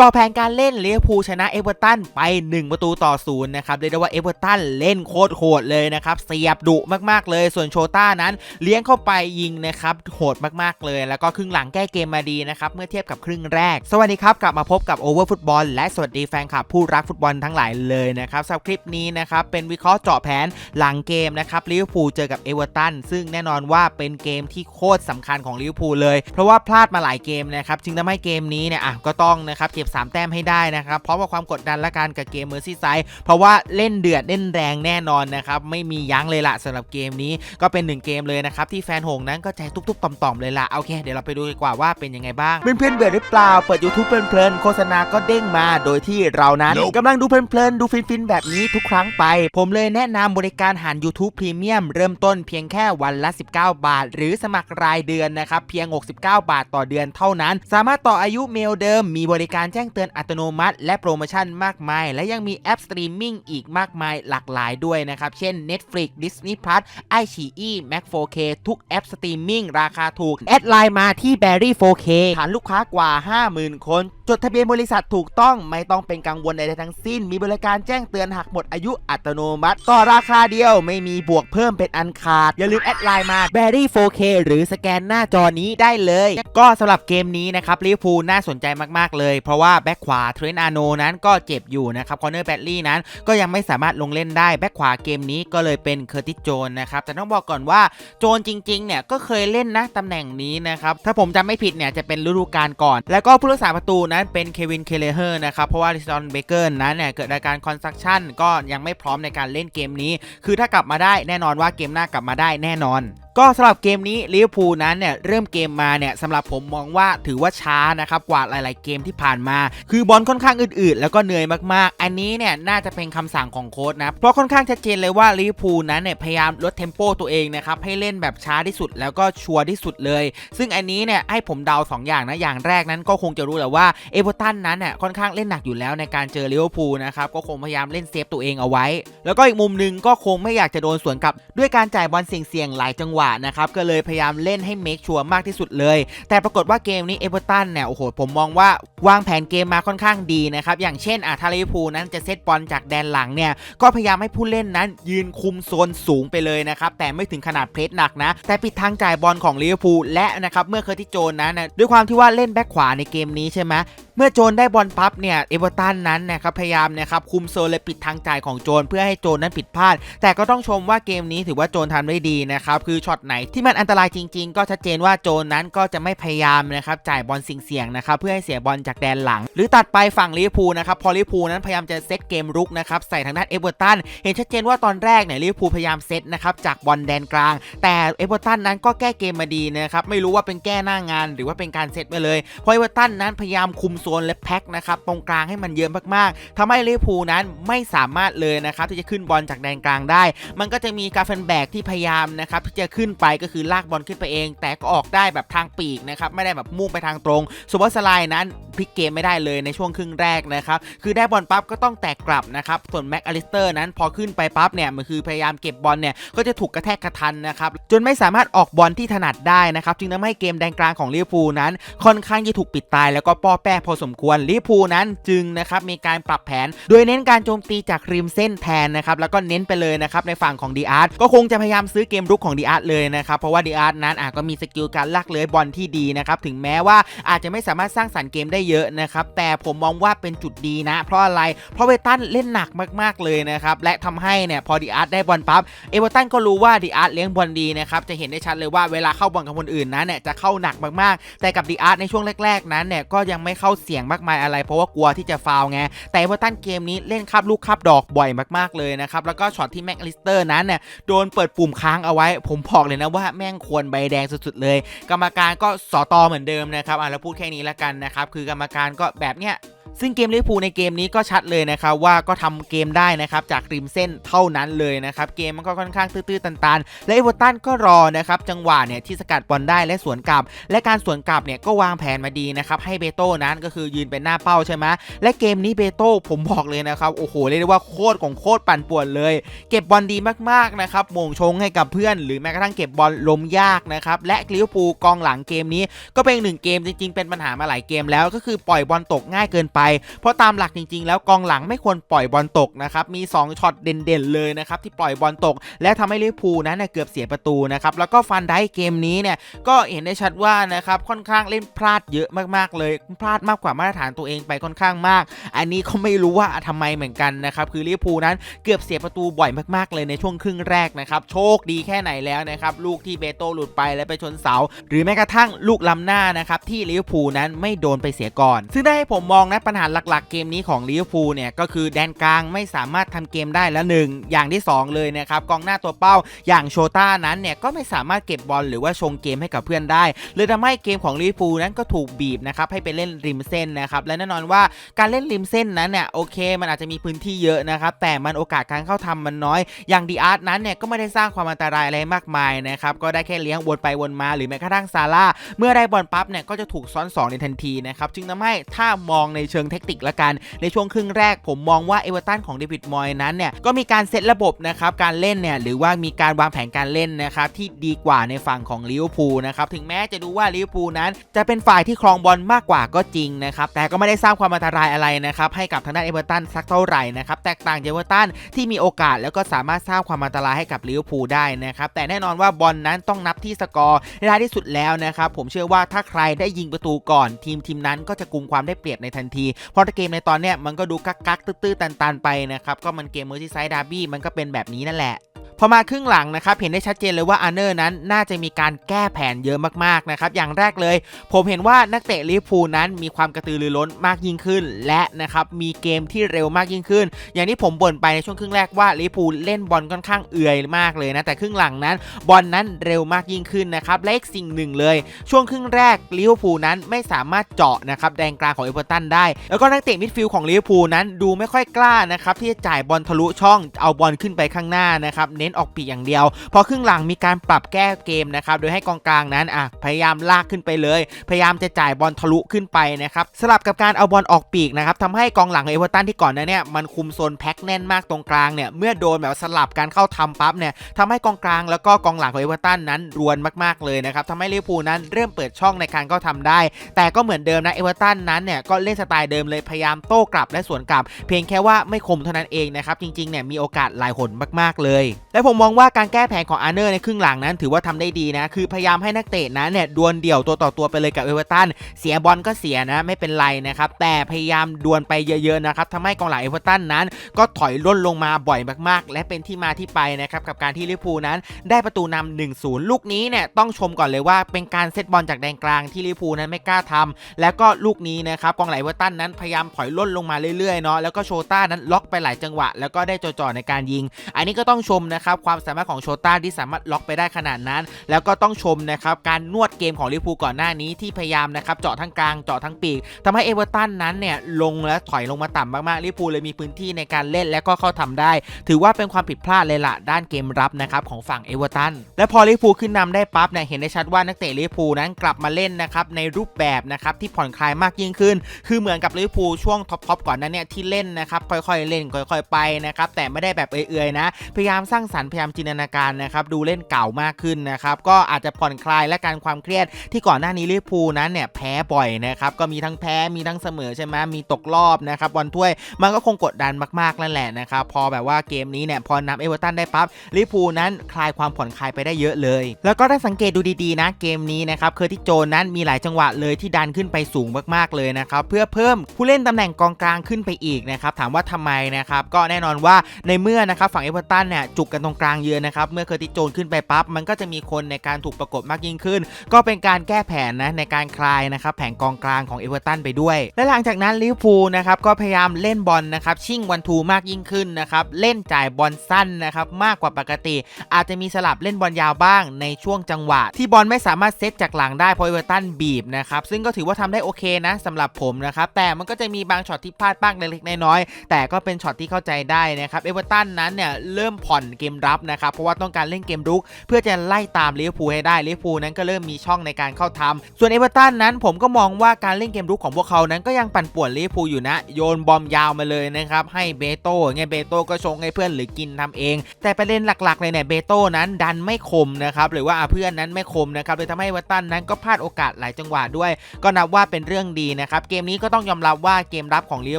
จอแผนการเล่นลิเวอร์พูลชนะเอเวอร์ตันไป 1 ประตูต่อศูนย์นะครับเรียกได้ว่าเอเวอร์ตันเล่นโคตรโหดเลยนะครับเสียบดุมากๆเลย ส่วนโชต้านั้น เลี้ยงเข้าไปยิงนะครับโหดมากๆเลย แล้วก็ครึ่งหลังแก้เกมมาดีนะครับเมื่อเทียบกับครึ่งแรก สวัสดีครับ กลับมาพบกับโอเวอร์ฟุตบอลและสวัสดีแฟนคลับผู้รักฟุตบอลทั้งหลายเลยนะครับสำหรับคลิปนี้นะครับเป็นวิเคราะห์เจาะแผนหลังเกมนะครับลิเวอร์พูลเจอกับเอเวอร์ตันซึ่งแน่นอนว่าเป็นเกมที่โคตรสำคัญของลิเวอร์พูลเลย เพราะว่าพลาดมาหลายเกมนะครับจึงทำให้เกมนี้เนี่ยอะก็ต้องนะครับเก็บ3 แต้มให้ได้นะครับเพราะว่าความกดดันและการกับเกมเมอร์ซี่ไซด์เพราะว่าเล่นเดือดเล่นแรงแน่นอนนะครับไม่มียั้งเลยละสำหรับเกมนี้ก็เป็นหนึ่งเกมเลยนะครับที่แฟนหงส์นั้นก็ใจทุบๆต่อมๆเลยละโอเคเดี๋ยวเราไปดูดีกว่าว่าเป็นยังไงบ้างเพื่อนๆเบื่อหรือเปล่าเปิด YouTube เพลินๆโฆษณาก็เด้งมาโดยที่เรานั้น Nope กำลังดูเพลินๆดูฟินๆแบบนี้ทุกครั้งไป ผมเลยแนะนำบริการหาร YouTube Premium เริ่มต้นเพียงแค่วันละ 19 บาท หรือสมัครรายเดือนนะครับเพียง 69 บาทต่อเดือนเท่านั้น สามารถต่ออายุเมลเดิมมีบริการแจ้งเตือนอัตโนมัติ และโปรโมชั่นมากมาย และยังมีแอปสตรีมมิ่งอีกมากมายหลากหลายด้วยนะครับ เช่น Netflix Disney Plus iQIYI Mac 4K ทุกแอปสตรีมมิ่งราคาถูก แอดไลน์มาที่ Berry 4K ฐานลูกค้ากว่า 50,000 คน จดทะเบียนบริษัทถูกต้องไม่ต้องเป็นกังวลใดๆทั้งสิ้น มีบริการแจ้งเตือนหากหมดอายุอัตโนมัติต่อราคาเดียวไม่มีบวกเพิ่มเป็นอันขาด อย่าลืมแอดไลน์มา Berry 4K หรือสแกนหน้าจอนี้ได้เลย ก็สำหรับเกมนี้นะครับลิเวอร์พูลน่าสนใจมากๆเลย เพราะว่าแบ็คขวาเทรนอาโนนั้นก็เจ็บอยู่นะครับคอนเนอร์แบดลี่นั้นก็ยังไม่สามารถลงเล่นได้แบ็คขวาเกมนี้ก็เลยเป็นเคอร์ติสโจนนะครับแต่ต้องบอกก่อนว่าโจนจริงๆเนี่ยก็เคยเล่นนะตำแหน่งนี้นะครับถ้าผมจำไม่ผิดเนี่ยจะเป็นฤดูกาลก่อน แล้วก็ผู้รักษาประตูนั้นเป็นเควินเคเลเฮอร์นะครับเพราะว่าลิซอนเบเกอร์นั้นเนี่ยเกิดอาการคอนซักชั่นก็ยังไม่พร้อมในการเล่นเกมนี้ คือถ้ากลับมาได้แน่นอนว่าเกมหน้ากลับมาได้แน่นอน ก็สำหรับเกมนี้ลิเวอร์พูลนั้นเนี่ยเริ่มเกมมาเนี่ยสำหรับผมมองว่าถือว่าช้านะครับกว่าหลาย ๆ เกมที่ผ่านมา คือบอลค่อนข้างอืดๆแล้วก็เหนื่อยมากๆ อันนี้เนี่ยน่าจะเป็นคำสั่งของโค้ชนะเพราะค่อนข้างชัดเจนเลยว่าลิเวอร์พูลนั้นเนี่ยพยายามลดเทมโปตัวเองนะครับให้เล่นแบบช้าที่สุดแล้วก็ชัวร์ที่สุดเลย ซึ่งอันนี้เนี่ยให้ผมเดา 2 อย่างนะอย่างแรกนั้นก็คงจะรู้แหละว่าเอเวอร์ตันนั้นเนี่ยค่อนข้างเล่นหนักอยู่แล้วในการเจอลิเวอร์พูลนะครับก็คงพยายามเล่นเซฟตัวเองเอาไว้ แล้วก็อีกมุมหนึ่งก็คงไม่อยากจะโดนสวนกลับด้วยการจ่ายบอลเสี่ยงๆหลายจังหวะนะครับก็เลยพยายามเล่นให้เมคชัวร์มากที่สุดเลย แต่ปรากฏว่าเกมนี้เอเวอร์ตันเนี่ยโอ้โหผมมองว่าวางแผนเกมมาค่อนข้างดีนะครับอย่างเช่นอะทาลิพูนั้นจะเซตบอลจากแดนหลังเนี่ยก็พยายามให้ผู้เล่นนั้นยืนคุมโซนสูงไปเลยนะครับแต่ไม่ถึงขนาดเพรสหนักนะ แต่ปิดทางจ่ายบอลของลิเวอร์พูลและนะครับเมื่อเคอร์ติโจนนั้นนะด้วยความที่ว่าเล่นแบ็คขวาในเกมนี้ใช่ไหม เมื่อโจนได้บอลปั๊บเนี่ยเอเวอร์ตันนั้นนะครับพยายามนะครับคุมโซนและปิดทางจ่ายของโจนเพื่อให้โจนนั้นผิดพลาด แต่ก็ต้องชมว่าเกมนี้ถือว่าโจนทำได้ดีนะครับคือช็อตไหนที่มันอันตรายจริง ๆ ก็ชัดเจนว่าโจนนั้นก็จะไม่พยายามนะครับจ่ายบอลเสี่ยงๆนะครับเพื่อให้เสียบอลจากแดนหลัง หรือตัดไปฝั่งลิเวอร์พูลนะครับพอลิเวอร์พูลนั้นพยายามจะเซตเกมรุกนะครับใส่ทางด้านเอเวอร์ตันเห็นชัดเจนว่าตอนแรกเนี่ยลิเวอร์พูลพยายามเซตนะครับจากบอลแดนกลาง แต่เอเวอร์ตันนั้นก็แก้เกมมาดีนะครับไม่รู้ว่าเป็นแก้หน้างาน หรือว่าเป็นการเซตมาเลยเพราะเอเวอร์ตันนั้นพยายามคุมโซซนและแพ็คนะครับตรงกลางให้มันเยอะมากๆทำให้ลิเวอร์พูลนั้นไม่สามารถเลยนะครับที่จะขึ้นบอลจากแดนกลางได้ มันก็จะมีกาเฟนแบกที่พยายามนะครับที่จะขึ้นไปก็คือลากบอลขึ้นไปเอง แต่ก็ออกได้แบบทางปีกนะครับไม่ได้แบบมุ่งไปทางตรงสุวัสไลน์นั้นพลิกเกมไม่ได้เลยในช่วงครึ่งแรกนะครับคือได้บอลปั๊บก็ต้องแตกกลับนะครับส่วนแม็กอลิสเตอร์นั้นพอขึ้นไปปั๊บเนี่ยมันคือพยายามเก็บบอลเนี่ยก็จะถูกกระแทกกระทันนะครับจนไม่สามารถออกบอลที่ถนัดได้นะครับจึงทำให้เกมแดนกลางของลิเวอร์พูลนั้น ค่อนข้างจะถูกปิดตายแล้วก็ป้อแป้พอสมควรลิพูนั้นจึงนะครับมีการปรับแผน โดยเน้นการโจมตีจากริมเส้นแทนนะครับแล้วก็เน้นไปเลยนะครับในฝั่งของดีอาร์ตก็คงจะพยายามซื้อเกมรุกของดีอาร์ตเลยนะครับเพราะว่าดีอาร์ตนั้นอาจก็มีสกิลการลากเลื้ยบอลที่ดีนะครับถึงแม้ว่าอาจจะไม่สามารถสร้างสรรค์เกมได้เยอะนะครับแต่ผมมองว่าเป็นจุดดีนะ เพราะอะไรเพราะเวตันเล่นหนักมากๆเลยนะครับและทำให้เนี่ยพอดีอาร์ตได้บอลปั๊บเอเวอร์ตันก็รู้ว่าดีอาร์ตเลี้ยงบอลดีนะครับจะเห็นได้ชัดเลยว่าเวลาเข้าบอลกับคนอื่นนั้นเนี่ยจะเข้าหนักมากๆ แต่กับดีอาร์ตในช่วงแรกๆนั้นเนี่ยก็ยังไม่เข้าเสี่ยงมากมายอะไร เพราะว่ากลัวที่จะฟาวไง แต่เอเวอร์ตันเกมนี้เล่นคับลูกคับดอกบ่อยมากๆเลยนะครับ แล้วก็ช็อตที่แม็กลิสเตอร์นั้นเนี่ยโดนเปิดปุ่มค้างเอาไว้ ผมบอกเลยนะว่าแม่งควรใบแดงสุดๆเลย กรรมการก็สอตอเหมือนเดิมนะครับอะแล้วพูดแค่นี้ละกันนะครับคือกรรมการก็แบบเนี้ย ซึ่งเกมลิเวอร์พูลในเกมนี้ก็ชัดเลยนะครับว่าก็ทำเกมได้นะครับจากริมเส้นเท่านั้นเลยนะครับเกมมันก็ค่อนข้างตื้อๆตันๆ และเอเวอร์ตันก็รอนะครับจังหวะเนี่ยที่สกัดบอลได้และสวนกลับ และการสวนกลับเนี่ยก็วางแผนมาดีนะครับให้เบโต้นั้นก็คือยืนเป็นหน้าเป้าใช่ไหมและเกมนี้เบโต้ผมบอกเลยนะครับโอ้โหเรียกได้ว่าโคตรของโคตรปั่นป่วนเลย เก็บบอลดีมากๆนะครับโมงชงให้กับเพื่อน หรือแม้กระทั่งเก็บบอลล้มยากนะครับและลิเวอร์พูลกองหลังเกมนี้ ก็เป็นหนึ่งเกมจริง ๆ เป็นปัญหามาหลายเกมแล้วก็คือปล่อยบอลตกง่ายเกินไปเพราะตามหลักจริง ๆ แล้วกองหลังไม่ควรปล่อยบอลตกนะครับมี 2ช็อตเด่นๆเลยนะครับที่ปล่อยบอลตก และทำให้ลิเวอร์พูลนั้นเกือบเสียประตูนะครับแล้วก็ฟันได้เกมนี้เนี่ยก็เห็นได้ชัดว่านะครับค่อนข้างเล่นพลาดเยอะมากๆ เลยพลาดมากกว่ามาตรฐานตัวเองไปค่อนข้างมาก อันนี้ก็ไม่รู้ว่าทำไมเหมือนกันนะครับคือลิเวอร์พูลนั้นเกือบเสียประตูบ่อยมากๆ เลยในช่วงครึ่งแรกนะครับโชคดีแค่ไหนแล้วนะครับลูกที่เบโตหลุดไปแล้วไปชนเสา หรือแม้กระทั่งลูกล้ำหน้านะครับที่ลิเวอร์พูลนั้นไม่โดนไปเสียก่อน ซึ่งได้ให้ผมมองนะปัญหาหลักๆเกมนี้ของลิเวอร์พูลเนี่ยก็คือแดนกลางไม่สามารถทำเกมได้แล้วหนึ่งอย่างที่สองเลยนะครับกองหน้าตัวเป้าอย่างโชต้านั้นเนี่ยก็ไม่สามารถเก็บบอลหรือว่าชงเกมให้กับเพื่อนได้เลยทำให้เกมของลิเวอร์พูลนั้นก็ถูกบีบนะครับให้ไปเล่นริมเส้นนะครับและแน่นอนว่าการเล่นริมเส้นนั้นเนี่ยโอเค มันอาจจะมีพื้นที่เยอะนะครับแต่มันโอกาสการเข้าทำมันน้อย อย่างดีอาร์ตนั้นเนี่ยก็ไม่ได้สร้างความอันตรายอะไรมากมายนะครับก็ได้แค่เลี้ยงวนไปวนมาหรือแม้กระทั่งซาร่าเมื่อได้บอลปั๊บเนี่ยก็จะถูกซ้อนสองในทันทีนะครับจึงทำให้ถ้ามองในเชิงเทคนิคละกัน ในช่วงครึ่งแรกผมมองว่าเอเวอร์ตันของเดวิดมอยนั้นเนี่ยก็มีการเซตระบบนะครับการเล่นเนี่ยหรือว่ามีการวางแผนการเล่นนะครับที่ดีกว่าในฝั่งของลิเวอร์พูลนะครับถึงแม้จะดูว่าลิเวอร์พูลนั้น จะเป็นฝ่ายที่ครองบอลมากกว่าก็จริงนะครับแต่ก็ไม่ได้สร้างความอันตรายอะไรนะครับให้กับทางด้านเอเวอร์ตันสักเท่าไหร่นะครับแตกต่างจากเอเวอร์ตันที่มีโอกาสแล้วก็สามารถสร้างความอันตรายให้กับลิเวอร์พูลได้นะครับแต่แน่นอนว่าบอลนั้นต้องนับที่สกอร์ในท้ายที่สุดแล้วนะครับผมเชื่อว่าถ้าใครได้ยิงประตูก่อน ทีมทีมนั้นก็จะกุมความได้เปรียบในทันทีเพราะเกมในตอนเนี้ยมันก็ดูกักกักๆตื้อๆตันๆไปนะครับก็มันเกมเมอร์ซีไซด์ดาร์บี้มันก็เป็นแบบนี้นั่นแหละ พอมาครึ่งหลังนะครับเห็นได้ชัดเจนเลยว่าอาร์เนอร์นั้นน่าจะมีการแก้แผนเยอะมากๆนะครับอย่างแรกเลย ผมเห็นว่านักเตะลิเวอร์พูลนั้นมีความกระตือรือร้นมากยิ่งขึ้น และนะครับมีเกมที่เร็วมากยิ่งขึ้น อย่างที่ผมบ่นไปในช่วงครึ่งแรกว่าลิเวอร์พูลเล่นบอลค่อนข้างเอื่อยมากเลยนะแต่ครึ่งหลังนั้นบอลนั้นเร็วมากยิ่งขึ้นนะครับและอีกสิ่งหนึ่งเลย ช่วงครึ่งแรกลิเวอร์พูลนั้นไม่สามารถเจาะนะครับแดนกลางของเอเวอร์ตันได้ แล้วก็นักเตะมิดฟิลด์ของลิเวอร์พูลนั้นดูไม่ค่อยกล้านะครับที่จะจ่ายบอลทะลุช่องเอาบอลขึ้นไปข้างหน้านะครับเน้นออกปีกอย่างเดียว พอครึ่งหลังมีการปรับแก้เกมนะครับโดยให้กองกลางนั้นอะพยายามลากขึ้นไปเลย พยายามจะจ่ายบอลทะลุขึ้นไปนะครับสลับกับการเอาบอลออกปีกนะครับทำให้กองหลังของเอเวอร์ตันที่ก่อนหนั้นเนี่ยมันคุมโซนแพ็คแน่นมากตรงกลางเนี่ยเมื่อโดนแบบสลับการเข้าทำปั๊บเนี่ยทำให้กองกลางแล้วก็กองหลังของเอเวอร์ตันนั้นรวนมากๆเลยนะครับทำให้ลิเวอร์พูลนั้นเริ่มเปิดช่องในการเข้าทำได้ แต่ก็เหมือนเดิมนะเอเวอร์ตันนั้นเนี่ยก็เล่นสไตล์เดิมเลยพยายามโต้กลับและสวนกลับ เพียงแค่ว่าไม่คมเท่านั้นเองนะครับจริงๆเนี่ยมีโอกาสหลายหนมากๆเลยและผมมองว่าการแก้แผนของอาร์เนอร์ในครึ่งหลังนั้น ถือว่าทำได้ดีนะ คือพยายามให้นักเตะนั้นเนี่ยดวลเดี่ยวตัวต่อตัวไปเลยกับเอเวอร์ตันเสียบอลก็เสียนะไม่เป็นไรนะครับแต่พยายามดวลไปเยอะๆนะครับทำให้กองหลังเอเวอร์ตันนั้น ก็ถอยล่นลงมาบ่อยมากๆ และเป็นที่มาที่ไปนะครับกับการที่ลิเวอร์พูลนั้น ได้ประตูนำ1-0 ลูกนี้เนี่ยต้องชมก่อนเลยว่าเป็นการเซตบอลจากแดนกลางที่ลิเวอร์พูลนั้นไม่กล้าทำแล้วก็ลูกนี้นะครับกองหลังเอเวอร์ตันนั้นพยายามถอยล่นลงมาเรื่อยๆเนาะแล้วก็โชต้านั้นล็อกไปหลายจังหวะ แล้วก็ได้จ่อๆในการยิง อันนี้ก็ต้องชมนะครับความสามารถของโชต้าที่สามารถล็อกไปได้ขนาดนั้น แล้วก็ต้องชมนะครับการนวดเกมของลิพูก่อนหน้านี้ที่พยายามนะครับเจาะทั้งกลางเจาะทั้งปีกทำให้เอเวอร์ตันนั้นเนี่ยลงและถอยลงมาต่ำมากๆลิพูเลยมีพื้นที่ในการเล่นและก็เข้าทำได้ ถือว่าเป็นความผิดพลาดเลยล่ะด้านเกมรับนะครับของฝั่งเอเวอร์ตันและพอลิพูขึ้นนำได้ปั๊บเนี่ยเห็นได้ชัดว่านักเตะลิพูนั้นกลับมาเล่นนะครับในรูปแบบนะครับที่ผ่อนคลายมากยิ่งขึ้น คือเหมือนกับลิพูช่วงท็อปๆก่อนหนั้นเนี่ยที่เล่นนะครับค่อยๆเล่นค่อย ๆ ไปนะครับแต่ไม่ได้แบบเอื่อยๆนะพยายามสร้างสรรพยายามจินตนาการนะครับดูเล่นเก่ามากขึ้นนะครับก็อาจจะผ่อนคลายและการความเครียดที่ก่อนหน้านี้ลิเวอร์พูลนั้นเนี่ยแพ้บ่อยนะครับก็มีทั้งแพ้มีทั้งเสมอใช่ไหมมีตกรอบนะครับบอลถ้วยมันก็คงกดดันมากๆนั่นแหละนะครับพอแบบว่าเกมนี้เนี่ยพอนำเอเวอร์ตันได้ปั๊บลิเวอร์พูลนั้นคลายความผ่อนคลายไปได้เยอะเลย แล้วก็ถ้าสังเกตดูดีๆนะเกมนี้นะครับเคอร์ติโจนนั้นมีหลายจังหวะเลยที่ดันขึ้นไปสูงมากๆเลยนะครับเพื่อเพิ่มผู้เล่นตำแหน่งกองกลางขึ้นไปอีกนะครับถามว่าทำไมนะครับก็แน่นอนว่าในเมื่อนะครับฝั่งเอเวอร์ตันเนี่ยจุกกันตรงกลางเยอะนะครับ เมื่อเคอร์ติสโจนขึ้นไปปั๊บ มันก็จะมีคนในการถูกประกบมากยิ่งขึ้น ก็เป็นการแก้แผนนะในการคลายนะครับแผงกองกลางของเอเวอร์ตันไปด้วย และหลังจากนั้นลิเวอร์พูลนะครับก็พยายามเล่นบอลนะครับชิ่งวันทูมากยิ่งขึ้นนะครับเล่นจ่ายบอลสั้นนะครับมากกว่าปกติ อาจจะมีสลับเล่นบอลยาวบ้างในช่วงจังหวะ ที่บอลไม่สามารถเซตจากหลังได้เพราะเอเวอร์ตันบีบนะครับซึ่งก็ถือว่าทำได้โอเคนะสำหรับผมนะครับแต่มันก็จะมีบางช็อตที่พลาดบ้างเล็กๆน้อยๆแต่ก็เป็นช็อตที่เข้าใจได้นะครับเอเวอร์ตันนั้นเนี่ยเริ่มผ่อนเกมรับนะครับเพราะว่าต้องการเล่นเกมรุก เพื่อจะไล่ตามลิเวอร์พูลให้ได้ลิเวอร์พูลนั้นก็เริ่มมีช่องในการเข้าทำส่วนเอเวอร์ตันนั้นผมก็มองว่าการเล่นเกมรุกของพวกเขานั้นก็ยังปั่นป่วนลิเวอร์พูลอยู่นะ โยนบอมยาวมาเลยนะครับให้เบโต้ไงเบโต้ก็ชงให้เพื่อนหรือกินทำเอง แต่ประเด็นหลักๆเลยเนี่ยเบโต้นั้นดันไม่คมนะครับหรือว่าเพื่อนนั้นไม่คมนะครับเลยทำให้เอเวอร์ตันนั้นก็พลาดโอกาสหลายจังหวะด้วย ก็นับว่าเป็นเรื่องดีนะครับเกมนี้ก็ต้องยอมรับว่าเกมรับของลิเว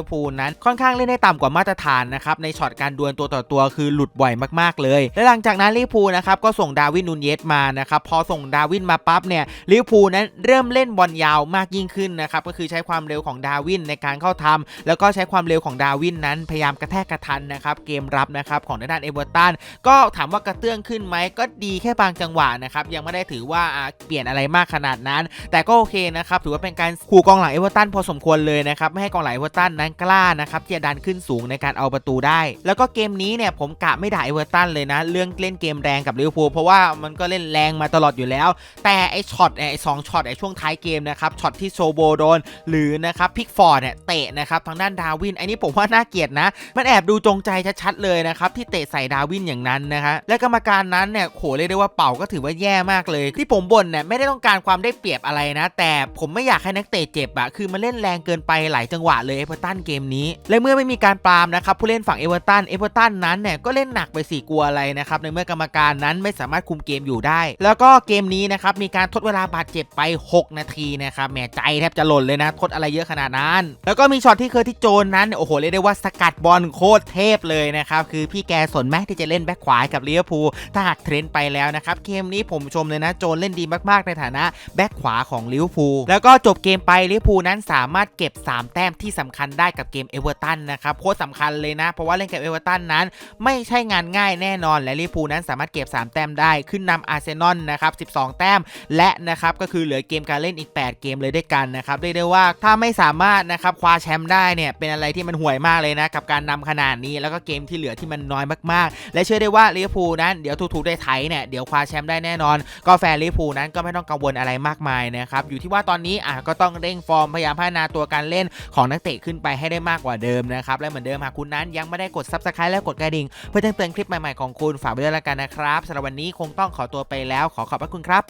อร์พูลนั้นค่อนข้างเล่นได้ต่ำกว่ามาตรฐานนะครับในช็อตการดวลตัวต่อตัวคือหลุดบ่อยมากเลย และหลังจากนั้นลิพูนะครับก็ส่งดาวินนูนเยสมานะครับพอส่งดาวินมาปั๊บเนี่ยลิพูนั้นเริ่มเล่นบอลยาวมากยิ่งขึ้นนะครับก็คือใช้ความเร็วของดาวินในการเข้าทำแล้วก็ใช้ความเร็วของดาวินนั้นพยายามกระแทกกระทันนะครับเกมรับนะครับของด้านเอเวอร์ตันก็ถามว่ากระเตื้องขึ้นไหมก็ดีแค่บางจังหวะนะครับยังไม่ได้ถือว่าอ่าเปลี่ยนอะไรมากขนาดนั้น แต่ก็โอเคนะครับถือว่าเป็นการขู่กองหลังเอเวอร์ตันพอสมควรเลยนะครับไม่ให้กองหลังเอเวอร์ตันนั้นกล้านะครับที่จะดันขึ้นสูงในการเอาประตูได้ แล้วก็เกมนี้เนี่ยผมกะไม่ด่าเอเวอร์ตันเลยนะ เรื่องเล่นเกมแรงกับลิเวอร์พูลเพราะว่ามันก็เล่นแรงมาตลอดอยู่แล้ว แต่ไอช็อตไอสองช็อตไอช่วงท้ายเกมนะครับช็อตที่โซโบโดน หรือนะครับพิกฟอร์ดเนี่ยเตะนะครับทางด้านดาวินไอนี้ผมว่าน่าเกลียดนะ มันแอบดูจงใจชัดๆเลยนะครับที่เตะใส่ดาวินอย่างนั้นนะฮะและกรรมการนั้นเนี่ยโหเรียกได้ว่าเป่าก็ถือว่าแย่มากเลย ที่ผมบ่นเนี่ยไม่ได้ต้องการความได้เปรียบอะไรนะ แต่ผมไม่อยากให้นักเตะเจ็บอะคือมันเล่นแรงเกินไปหลายจังหวะเลยเอเวอร์ตันเกมนี้ และเมื่อไม่มีการปรามนะครับผู้เล่นฝั่งเอเวอร์ตันเอเวอร์ตันนั้นเนี่ยก็เล่นหนักไปสี่กลัวอะไรนะครับในเมื่อกรรมการนั้นไม่สามารถคุมเกมอยู่ได้ แล้วก็เกมนี้นะครับมีการทดเวลาบาดเจ็บไป 6 นาทีนะครับแหมใจแทบจะหล่นเลยนะทดอะไรเยอะขนาดนั้น แล้วก็มีช็อตที่เคอร์ที่โจนนั้นโอ้โหเรียกได้ว่าสกัดบอลโคตรเทพเลยนะครับคือพี่แกสนแม้ที่จะเล่นแบ็คขวากับลิเวอร์พูลถ้าหากเทรนด์ไปแล้วนะครับเกมนี้ผมชมเลยนะโจนเล่นดีมากๆในฐานะแบ็คขวาของลิเวอร์พูลแล้วก็จบเกมไปลิเวอร์พูลนั้นสามารถเก็บ 3 แต้มที่สำคัญได้กับเกมเอเวอร์ตันนะครับโคตรสำคัญเลยนะ เพราะว่าเล่นกับเอเวอร์ตันนั้น ไม่ใช่งานง่ายแน่นอนและลิเวอร์พูลนั้นสามารถเก็บ 3 แต้มได้ขึ้นนำอาร์เซนอลนะครับ 12 แต้มและนะครับก็คือเหลือเกมการเล่นอีก 8 เกมเลยด้วยกันนะครับเรียกได้ว่าถ้าไม่สามารถนะครับคว้าแชมป์ได้เนี่ยเป็นอะไรที่มันห่วยมากเลยนะกับการนำขนาดนี้แล้วก็เกมที่เหลือที่มันน้อยมากๆ และเชื่อได้ว่าลิเวอร์พูลนั้นเดี๋ยวถูกๆได้ไถเนี่ยเดี๋ยวคว้าแชมป์ได้แน่นอน ก็แฟนลิเวอร์พูลนั้นก็ไม่ต้องกังวลอะไรมากมายนะครับอยู่ที่ว่าตอนนี้อะก็ต้องเร่งฟอร์มพยายามพัฒนาตัวการเล่นของนักเตะขึ้นไปให้ได้มากกว่าเดิมนะครับและเหมือนเดิมหากคุณนั้นยังไม่ได้กด subscribe และกดกระดิ่งเพื่อแจ้งเตือนคลิปใหม่ๆของคุณฝากไว้ด้วยละกันนะครับสำหรับวันนี้คงต้องขอตัวไปแล้วขอขอบพระคุณครับ